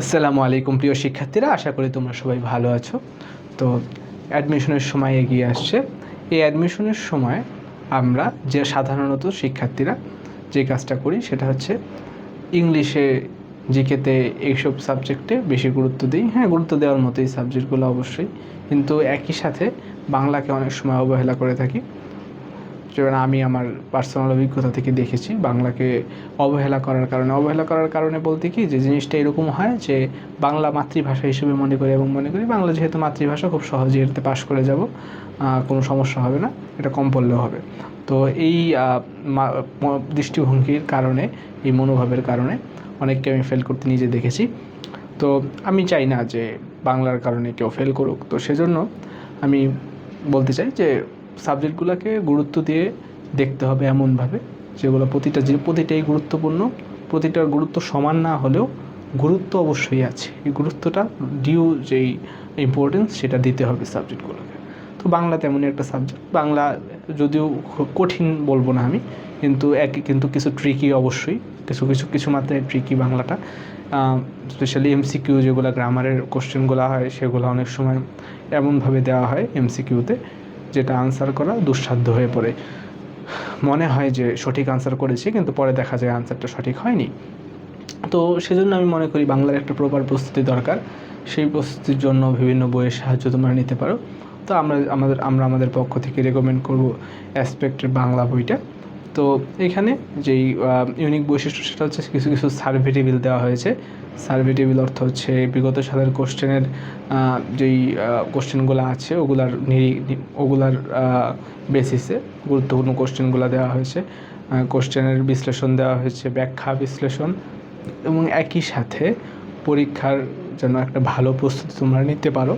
আসসালামু আলাইকুম, প্রিয় শিক্ষার্থীরা। আশা করি তোমরা সবাই ভালো আছো। তো অ্যাডমিশনের সময় এগিয়ে আসছে। এই অ্যাডমিশনের সময় আমরা যে সাধারণত শিক্ষার্থীরা যে কাজটা করি, সেটা হচ্ছে ইংলিশে জিকেতে এইসব সাবজেক্টে বেশি গুরুত্ব দিই। হ্যাঁ গুরুত্ব দেওয়ার মতো এই সাবজেক্টগুলো অবশ্যই। কিন্তু একই সাথে বাংলাকে অনেক সময় অবহেলা করে থাকি। যেমন আমি আমার পার্সোনাল অভিজ্ঞতা থেকে দেখেছি। বাংলাকে অবহেলা করার কারণে। অবহেলা করার কারণে বলতে কি যে, জিনিসটা এরকম হয় যে, বাংলা মাতৃভাষা হিসেবে মনে করি এবং মনে করি বাংলা যেহেতু মাতৃভাষা, খুব সহজেই এটাতে পাশ করে যাব। কোনো সমস্যা হবে না। এটা কম পড়লেও হবে। তো এই দৃষ্টিভঙ্গির কারণে, এই মনোভাবের কারণে অনেককে আমি ফেল করতে নিজে দেখেছি। তো আমি চাই না যে, বাংলার কারণে কেউ ফেল করুক। তো সেজন্য আমি বলতে চাই যে সাবজেক্টগুলোকে গুরুত্ব দিয়ে দেখতে হবে এমনভাবে, যেগুলো প্রতিটা যে প্রতিটাই গুরুত্বপূর্ণ, প্রতিটার গুরুত্ব সমান না হলেও গুরুত্ব অবশ্যই আছে। এই গুরুত্বটা ডিউ যেই ইম্পর্টেন্স সেটা দিতে হবে সাবজেক্টগুলোকে। তো বাংলা তেমনই একটা সাবজেক্ট বাংলা যদিও কঠিন বলব না আমি, কিন্তু এক, কিন্তু কিছু ট্রিকি অবশ্যই, কিছু কিছু কিছু মাত্রায় ট্রিকি বাংলাটা। স্পেশালি এমসিকিউ যেগুলো গ্রামারের কোশ্চেনগুলো হয়, সেগুলো অনেক সময় এমনভাবে দেওয়া হয় এমসিকিউতে যেটা আনসার করা দুঃসাধ্য হয়ে পড়ে। মনে হয় যে সঠিক আনসার করেছি, কিন্তু পরে দেখা যায় আনসারটা সঠিক হয়নি। তো সেজন্য আমি মনে করি বাংলার একটা প্রপার প্রস্তুতি দরকার। সেই প্রস্তুতির জন্য বিভিন্ন বইয়ের সাহায্য তোমরা নিতে পারো। তো আমরা আমাদের আমরা আমাদের পক্ষ থেকে রেকমেন্ড করব অ্যাসপেক্টের বাংলা বইটা। তো এখানে যেই ইউনিক বৈশিষ্ট্য সেটা হচ্ছে কিছু কিছু সার্ভে টেবিল দেওয়া হয়েছে। সার্ভে টেবিল অর্থ হচ্ছে বিগত সালের কোশ্চেনের যেই কোশ্চেনগুলো আছে, ওগুলার নিরি- ওগুলার বেসিসে গুরুত্বপূর্ণ কোশ্চেনগুলো দেওয়া হয়েছে। কোশ্চেনের বিশ্লেষণ দেওয়া হয়েছে, ব্যাখ্যা বিশ্লেষণ এবং একই সাথে পরীক্ষার জন্য একটা ভালো প্রস্তুতি তোমরা নিতে পারো।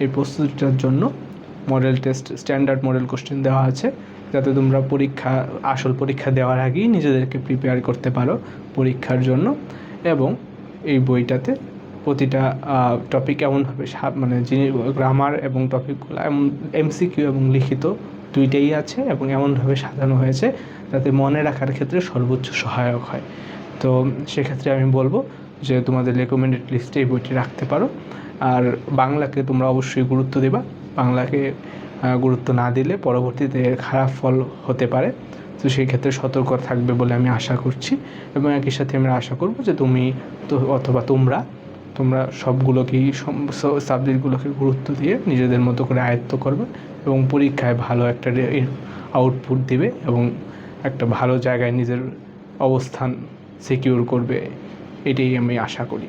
এই প্রস্তুতিটার জন্য model test standard model question দেওয়া আছে। যাতে তোমরা পরীক্ষা, আসল পরীক্ষা দেওয়ার আগেই নিজেদেরকে প্রিপেয়ার করতে পারো পরীক্ষার জন্য। এবং এই বইটাতে প্রতিটা টপিক এমনভাবে মানে যিনি গ্রামার এবং টপিকগুলো এমন এমসিকিউ এবং লিখিত দুইটাই আছে এবং এমনভাবে সাজানো হয়েছে যাতে মনে রাখার ক্ষেত্রে সর্বোচ্চ সহায়ক হয়। তো সেক্ষেত্রে আমি বলব যে তোমাদের রেকমেন্ডেড লিস্টে এই বইটি রাখতে পারো। আর বাংলাকে তোমরা অবশ্যই গুরুত্ব দেবা। বাংলাকে গুরুত্ব না দিলে পরবর্তীতে খারাপ ফল হতে পারে। তো সেই ক্ষেত্রে সতর্ক থাকবে বলে আমি আশা করছি এবং একই সাথে আমরা আশা করব যে তুমি তো অথবা তোমরা তোমরা সবগুলোকেই সাবজেক্টগুলোকে গুরুত্ব দিয়ে নিজেদের মতো করে আয়ত্ত করবে এবং পরীক্ষায় ভালো একটা আউটপুট দিবে এবং একটা ভালো জায়গায় নিজের অবস্থান সিকিউর করবে, এটাই আমি আশা করি।